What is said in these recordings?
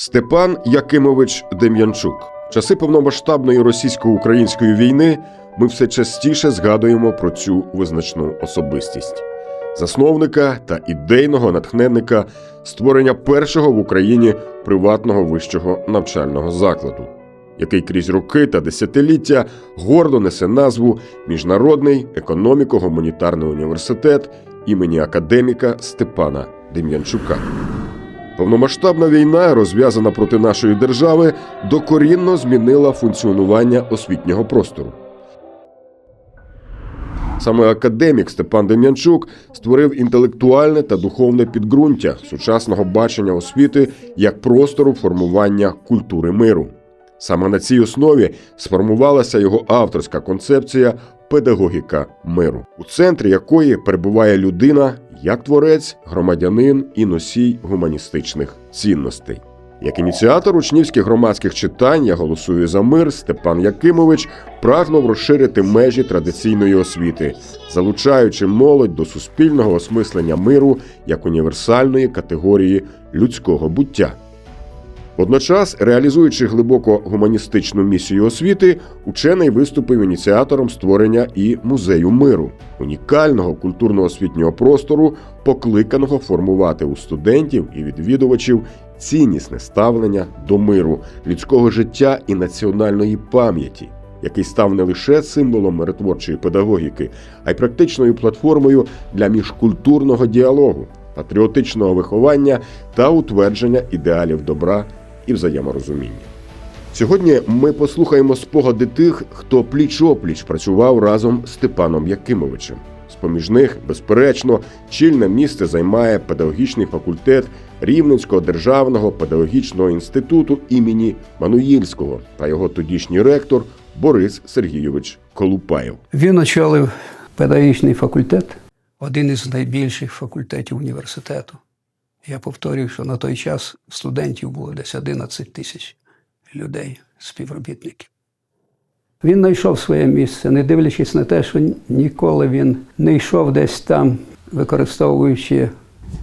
Степан Якимович Дем'янчук. Часи повномасштабної російсько-української війни ми все частіше згадуємо про цю визначну особистість засновника та ідейного натхненника створення першого в Україні приватного вищого навчального закладу, який крізь роки та десятиліття гордо несе назву Міжнародний економіко-гуманітарний університет імені академіка Степана Дем'янчука. Повномасштабна війна, розв'язана проти нашої держави, докорінно змінила функціонування освітнього простору. Саме академік Степан Дем'янчук створив інтелектуальне та духовне підґрунтя сучасного бачення освіти як простору формування культури миру. Саме на цій основі сформувалася його авторська концепція педагогіка миру, у центрі якої перебуває людина як творець, громадянин і носій гуманістичних цінностей. Як ініціатор учнівських громадських читань «Я голосую за мир Степан Якимович прагнув розширити межі традиційної освіти, залучаючи молодь до суспільного осмислення миру як універсальної категорії людського буття. Водночас, реалізуючи глибоко гуманістичну місію освіти, учений виступив ініціатором створення і музею миру, унікального культурно-освітнього простору, покликаного формувати у студентів і відвідувачів ціннісне ставлення до миру, людського життя і національної пам'яті, який став не лише символом миротворчої педагогіки, а й практичною платформою для міжкультурного діалогу, патріотичного виховання та утвердження ідеалів добра і взаєморозуміння. Сьогодні ми послухаємо спогади тих, хто пліч-опліч працював разом з Степаном Якимовичем. З-поміж них, безперечно, чільне місце займає педагогічний факультет Рівненського державного педагогічного інституту імені Мануїльського та його тодішній ректор Борис Сергійович Колупаєв. Він очолив педагогічний факультет, один із найбільших факультетів університету. Я повторюю, що на той час студентів було десь 11 тисяч людей, співробітників. Він знайшов своє місце, не дивлячись на те, що ніколи він не йшов десь там, використовуючи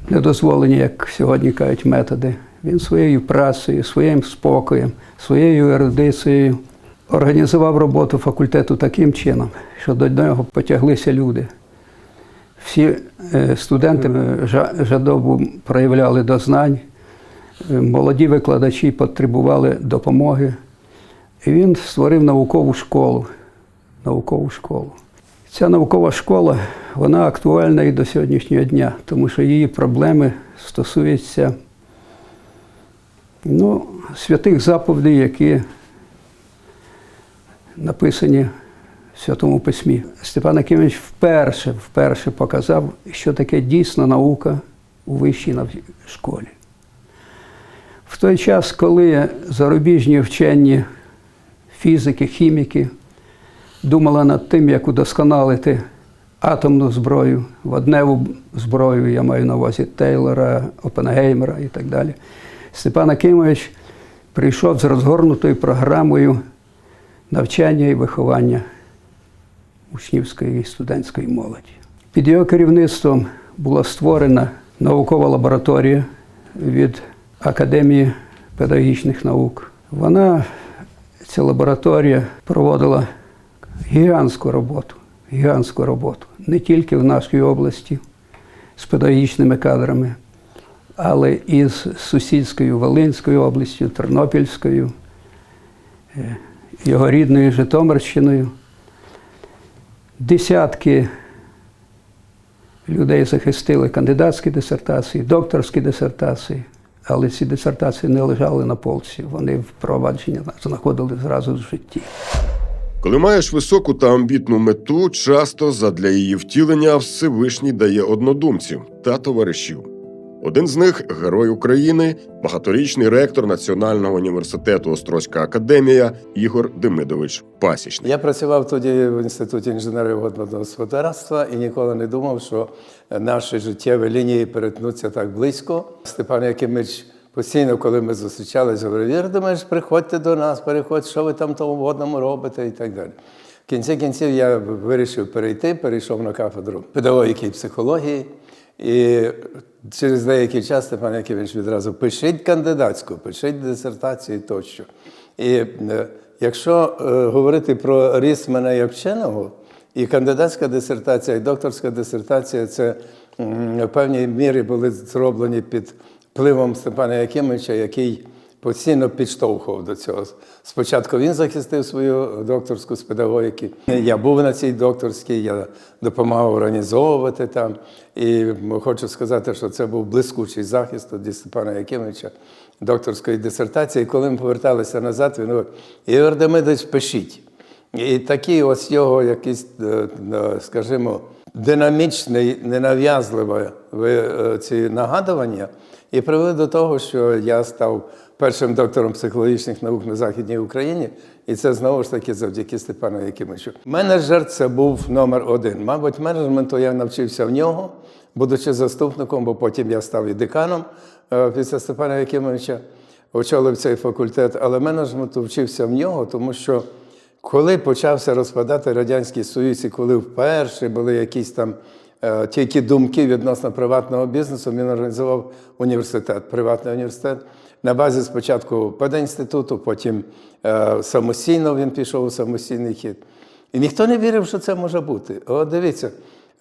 недозволені, як сьогодні кажуть, методи. Він своєю працею, своїм спокоєм, своєю ерудицією організував роботу факультету таким чином, що до нього потяглися люди. Всі е, студенти жадобу проявляли до знань, е, молоді викладачі потребували допомоги. І він створив наукову школу. Наукову школу. Ця наукова школа вона актуальна і до сьогоднішнього дня, тому що її проблеми стосуються ну, святих заповідей, які написані Святому Письмі. Степан Акимович вперше, вперше показав, що таке дійсна наука у вищій школі. В той час, коли зарубіжні вчені фізики, хіміки думали над тим, як удосконалити атомну зброю, водневу зброю, я маю на увазі Тейлора, Опенгеймера і так далі. Степан Акимович прийшов з розгорнутою програмою навчання і виховання учнівської і студентської молоді. Під його керівництвом була створена наукова лабораторія від Академії педагогічних наук. Вона, ця лабораторія, проводила гігантську роботу, гігантську роботу не тільки в нашій області з педагогічними кадрами, але і з сусідською Волинською областю, Тернопільською, е, його рідною Житомирщиною. Десятки людей захистили кандидатські дисертації, докторські дисертації, але ці дисертації не лежали на полці, вони впровадження знаходили зразу в житті. Коли маєш високу та амбітну мету, часто задля її втілення Всевишній дає однодумців та товаришів. Один з них герой України, багаторічний ректор Національного університету Острозька академія Ігор Демидович Пасічник. Я працював тоді в інституті інженерів водного господарства і ніколи не думав, що наші життєві лінії перетнуться так близько. Степан Якимич постійно, коли ми зустрічалися, говорив, Вір Демидович, приходьте до нас, переходь, що ви там тому водному робите і так далі. В кінці кінців я вирішив перейти, перейшов на кафедру педагогіки і психології. І через деякий час Степан Якимович відразу пишіть кандидатську, пишіть дисертацію тощо. І е, якщо е, говорити про ріст мене як вченого, і кандидатська дисертація, і докторська дисертація це в певній мірі були зроблені під впливом Степана Якимовича, який постійно підштовхував до цього. Спочатку він захистив свою докторську з педагогіки. Я був на цій докторській, я допомагав організовувати там. І хочу сказати, що це був блискучий захист від Степана Якимовича докторської дисертації. І коли ми поверталися назад, він говорив, Ігор Демидович, пишіть. І такий ось його якийсь, е, е, скажімо, динамічний, ненав'язливе ви- ці нагадування, і привели до того, що я став першим доктором психологічних наук на Західній Україні, і це знову ж таки завдяки Степану Якимовичу. Менеджер це був номер один. Мабуть, менеджменту я навчився в нього, будучи заступником, бо потім я став і деканом е, після Степана Якимовича, очолив цей факультет, але менеджменту вчився в нього, тому що. Коли почався розпадати Радянський Союз, і коли вперше були якісь там е, тільки думки відносно приватного бізнесу, він організував університет, приватний університет. На базі спочатку пединституту, потім е, самостійно він пішов у самостійний хід. І ніхто не вірив, що це може бути. От дивіться,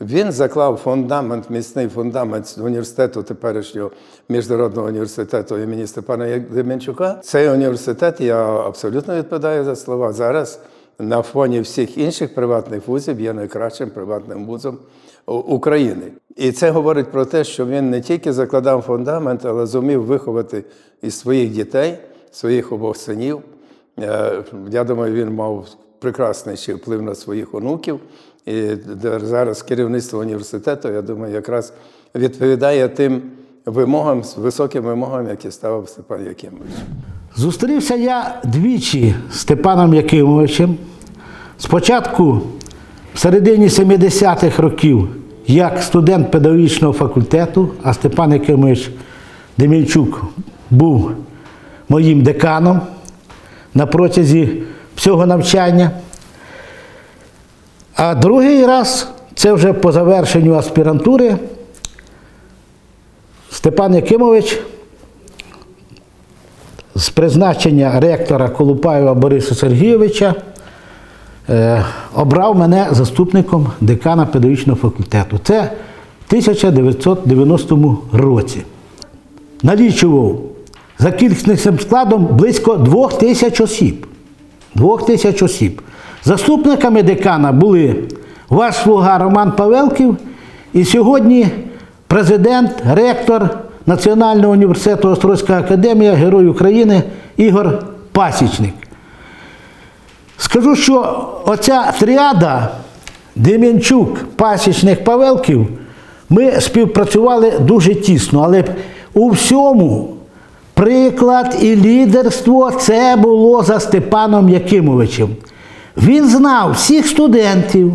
він заклав фундамент, міцний фундамент університету теперішнього міжнародного університету імені Степана Деменчука. Цей університет, я абсолютно відповідаю за слова. Зараз на фоні всіх інших приватних вузів є найкращим приватним вузом України. І це говорить про те, що він не тільки закладав фундамент, але зумів виховати із своїх дітей, своїх обох синів. Е, Я думаю, він мав прекрасний ще вплив на своїх онуків. І зараз керівництво університету, я думаю, якраз відповідає тим вимогам, високим вимогам, які ставив Степан Якимович. Зустрівся я двічі з Степаном Якимовичем. Спочатку в середині 70-х років як студент педагогічного факультету, а Степан Якимович Демінчук був моїм деканом на протязі всього навчання. А другий раз, це вже по завершенню аспірантури, Степан Якимович з призначення ректора Колупаєва Бориса Сергійовича обрав мене заступником декана педагогічного факультету. Це в 1990 році. Налічував за кількісним складом близько двох тисяч осіб. Двох тисяч осіб. Заступниками декана були ваш слуга Роман Павелків і сьогодні президент, ректор Національного університету Острозька академія, Герой України Ігор Пасічник. Скажу, що оця тріада Дем'янчук, Пасічник, Павелків, ми співпрацювали дуже тісно, але у всьому приклад і лідерство це було за Степаном Якимовичем. Він знав всіх студентів,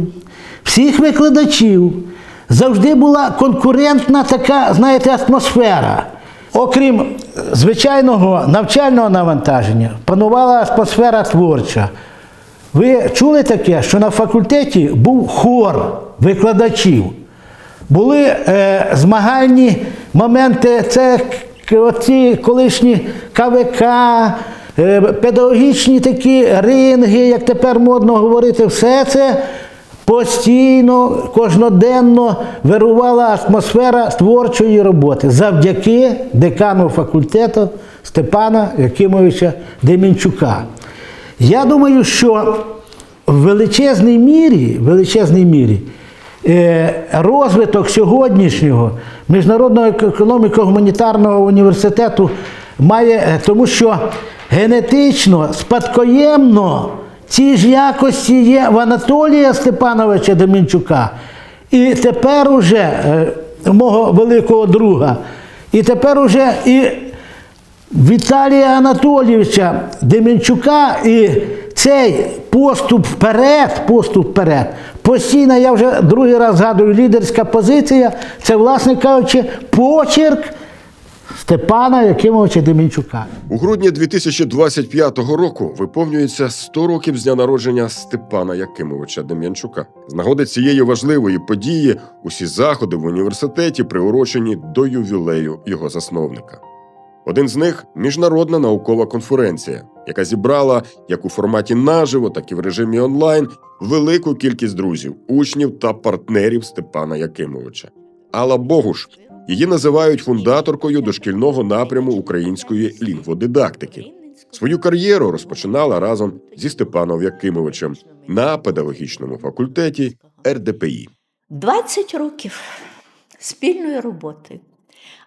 всіх викладачів. Завжди була конкурентна така, знаєте, атмосфера. Окрім звичайного навчального навантаження, панувала атмосфера творча. Ви чули таке, що на факультеті був хор викладачів. Були е, змагальні моменти, це оці колишні КВК, е, педагогічні такі ринги, як тепер модно говорити, все це постійно, кожноденно вирувала атмосфера творчої роботи завдяки декану факультету Степана Якимовича Демінчука. Я думаю, що в величезній мірі, величезній мірі е, розвиток сьогоднішнього міжнародного економіко-гуманітарного університету має, е, тому що генетично, спадкоємно ці ж якості є в Анатолія Степановича Демінчука. І тепер уже е, мого великого друга, і тепер уже і Віталія Анатолійовича Деменчука і цей поступ вперед, поступ вперед. Постійно, я вже другий раз згадую, лідерська позиція це, власне кажучи, почерк Степана Якимовича Демінчука. У грудні 2025 року виповнюється 100 років з дня народження Степана Якимовича Дем'янчука. З нагоди цієї важливої події усі заходи в університеті приурочені до ювілею його засновника. Один з них міжнародна наукова конференція, яка зібрала як у форматі наживо, так і в режимі онлайн велику кількість друзів, учнів та партнерів Степана Якимовича. Алла Богуш її називають фундаторкою дошкільного напряму української лінгводидактики. Свою кар'єру розпочинала разом зі Степаном Якимовичем на педагогічному факультеті РДПІ. 20 років спільної роботи,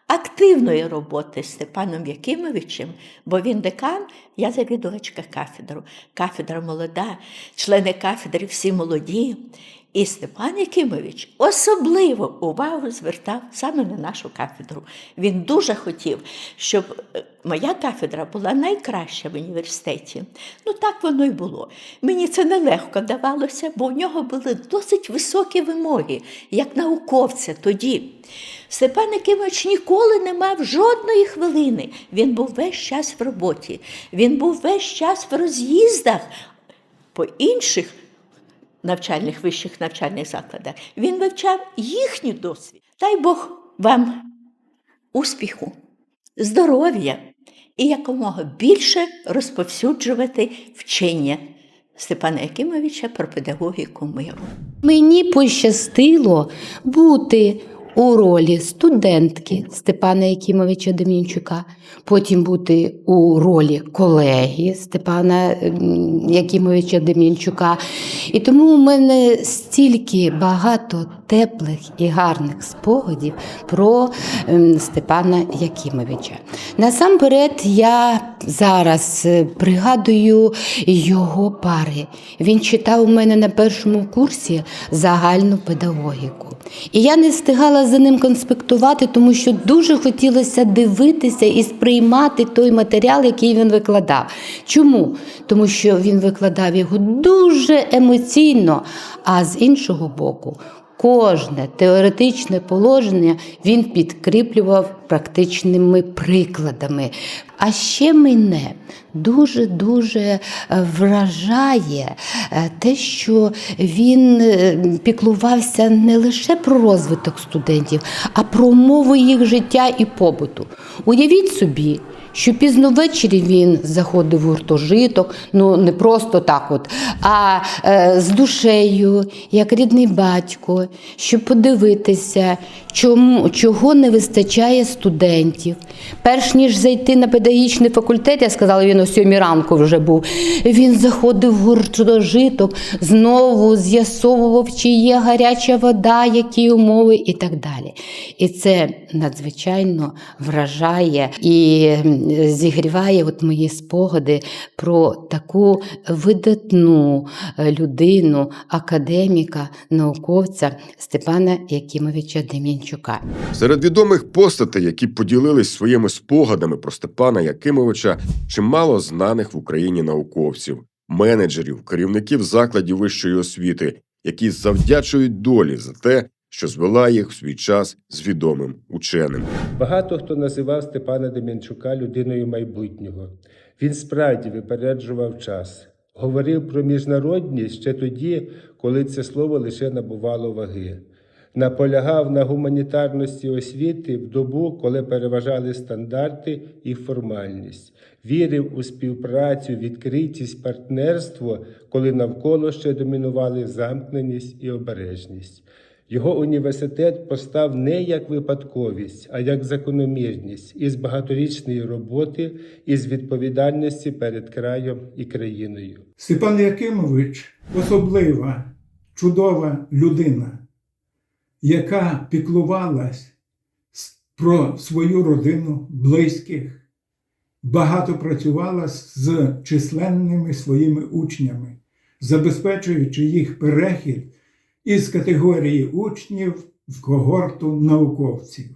активної роботи з Степаном Якимовичем, бо він декан, я завідувачка кафедру. Кафедра молода, члени кафедри всі молоді. І Степан Якимович особливо увагу звертав саме на нашу кафедру. Він дуже хотів, щоб е, моя кафедра була найкраща в університеті. Ну так воно й було. Мені це нелегко давалося, бо у нього були досить високі вимоги, як науковця тоді. Степан Якимович ніколи не мав жодної хвилини. Він був весь час в роботі, він був весь час в роз'їздах по інших навчальних вищих навчальних закладах. Він вивчав їхній досвід. Дай Бог вам успіху, здоров'я і якомога більше розповсюджувати вчення Степана Якимовича про педагогіку миру. Мені пощастило бути у ролі студентки Степана Якимовича Демінчука, потім бути у ролі колеги Степана ем, Якимовича Демінчука. І тому у мене стільки багато теплих і гарних спогадів про ем, Степана Якимовича. Насамперед, я зараз е, пригадую його пари. Він читав у мене на першому курсі загальну педагогіку. І я не встигала за ним конспектувати, тому що дуже хотілося дивитися і сприймати той матеріал, який він викладав. Чому? Тому що він викладав його дуже емоційно, а з іншого боку, кожне теоретичне положення він підкріплював практичними прикладами. А ще мене дуже-дуже е, вражає е, те, що він е, піклувався не лише про розвиток студентів, а про умови їх життя і побуту. Уявіть собі, що пізно ввечері він заходив в гуртожиток, ну не просто так, от, а е, з душею, як рідний батько, щоб подивитися, чому, чого не вистачає студентів. Перш ніж зайти на педагогічний факультет, я сказала, він о сьомій ранку вже був. Він заходив в гуртожиток, знову з'ясовував, чи є гаряча вода, які умови і так далі. І це надзвичайно вражає і зігріває от мої спогади про таку видатну е, людину, академіка, науковця Степана Якимовича Демінчука. Серед відомих постатей, які поділились своїми спогадами про Степана Якимовича, чимало знаних в Україні науковців, менеджерів, керівників закладів вищої освіти, які завдячують долі за те, що звела їх в свій час з відомим ученим. Багато хто називав Степана Дем'янчука людиною майбутнього. Він справді випереджував час, говорив про міжнародність ще тоді, коли це слово лише набувало ваги. Наполягав на гуманітарності освіти в добу, коли переважали стандарти і формальність. Вірив у співпрацю, відкритість, партнерство, коли навколо ще домінували замкненість і обережність. Його університет постав не як випадковість, а як закономірність із багаторічної роботи, із відповідальності перед краєм і країною. Степан Якимович особлива, чудова людина, яка піклувалась про свою родину, близьких, багато працювала з численними своїми учнями, забезпечуючи їх перехід із категорії учнів в когорту науковців.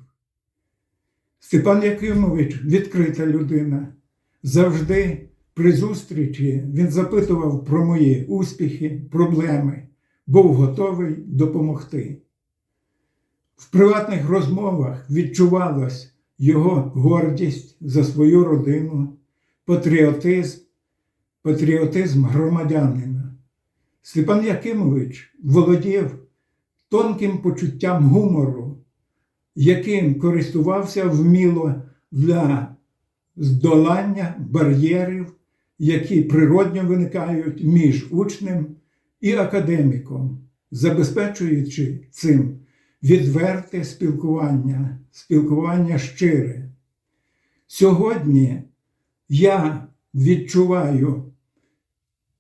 Степан Якимович відкрита людина. Завжди при зустрічі він запитував про мої успіхи, проблеми, був готовий допомогти. В приватних розмовах відчувалось, його гордість за свою родину, патріотизм, патріотизм громадянина. Степан Якимович володів тонким почуттям гумору, яким користувався вміло для здолання бар'єрів, які природньо виникають між учнем і академіком, забезпечуючи цим відверте спілкування, спілкування щире. Сьогодні я відчуваю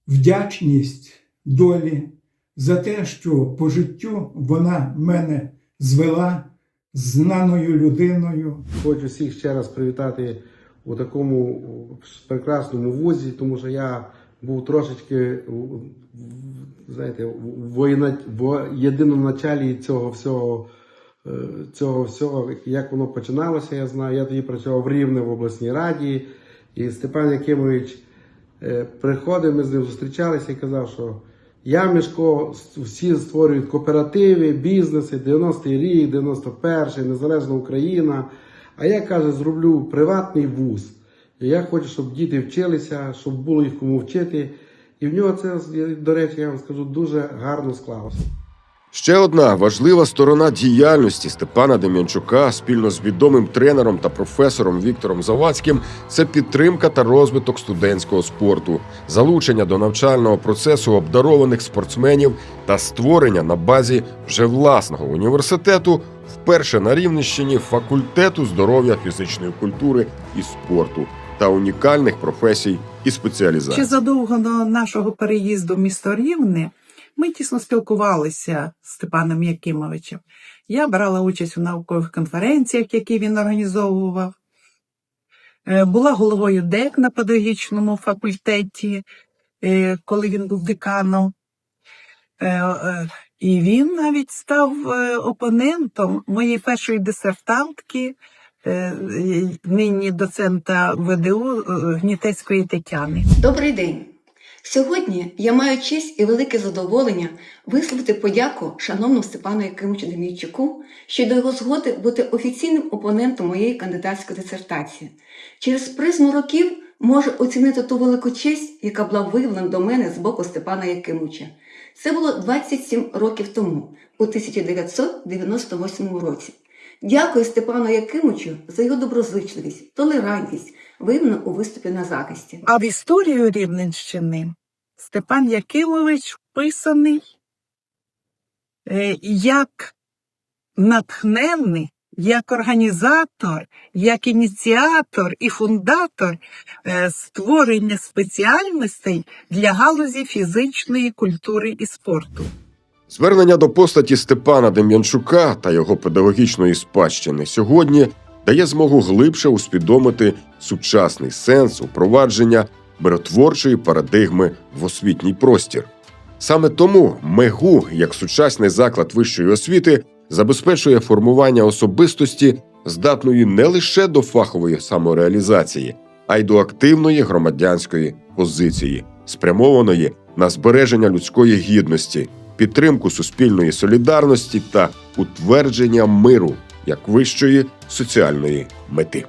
вдячність долі за те, що по життю вона мене звела знаною людиною. Хочу всіх ще раз привітати у такому прекрасному вузі, тому що я був трошечки, знаєте, воєна- в єдиноначалі цього всього, е, цього всього, як воно починалося, я знаю. Я тоді працював в Рівне в обласній раді, і Степан Якимович е, приходив, ми з ним зустрічалися і казав, що я, Мішко, всі створюють кооперативи, бізнеси, 90-й рік, 91-й, незалежна Україна. А я каже, зроблю приватний вуз. І я хочу, щоб діти вчилися, щоб було їх кому вчити. І в нього це, до речі, я вам скажу, дуже гарно склалося. Ще одна важлива сторона діяльності Степана Дем'янчука спільно з відомим тренером та професором Віктором Завадським це підтримка та розвиток студентського спорту, залучення до навчального процесу обдарованих спортсменів та створення на базі вже власного університету вперше на Рівненщині факультету здоров'я фізичної культури і спорту та унікальних професій і спеціалізацій. Ще задовго до нашого переїзду в місто Рівне ми тісно спілкувалися з Степаном Якимовичем. Я брала участь у наукових конференціях, які він організовував. Е, Була головою ДЕК на педагогічному факультеті, е, коли він був деканом. Е, І він навіть став опонентом моєї першої дисертантки, нині доцента ВДУ Гнітецької Тетяни. Добрий день! Сьогодні я маю честь і велике задоволення висловити подяку шановному Степану Якимовичу Демійчуку щодо його згоди бути офіційним опонентом моєї кандидатської дисертації. Через призму років можу оцінити ту велику честь, яка була виявлена до мене з боку Степана Якимовича. Це було 27 років тому, у 1998 році. Дякую Степану Якимовичу за його доброзичливість, толерантність, виявлену у виступі на захисті. А в історію Рівненщини Степан Якимович вписаний е, як натхненний, як організатор, як ініціатор і фундатор е, створення спеціальностей для галузі фізичної культури і спорту. Звернення до постаті Степана Дем'янчука та його педагогічної спадщини сьогодні дає змогу глибше усвідомити сучасний сенс упровадження миротворчої парадигми в освітній простір. Саме тому МЕГУ, як сучасний заклад вищої освіти, забезпечує формування особистості, здатної не лише до фахової самореалізації, а й до активної громадянської позиції, спрямованої на збереження людської гідності, підтримку суспільної солідарності та утвердження миру як вищої соціальної мети.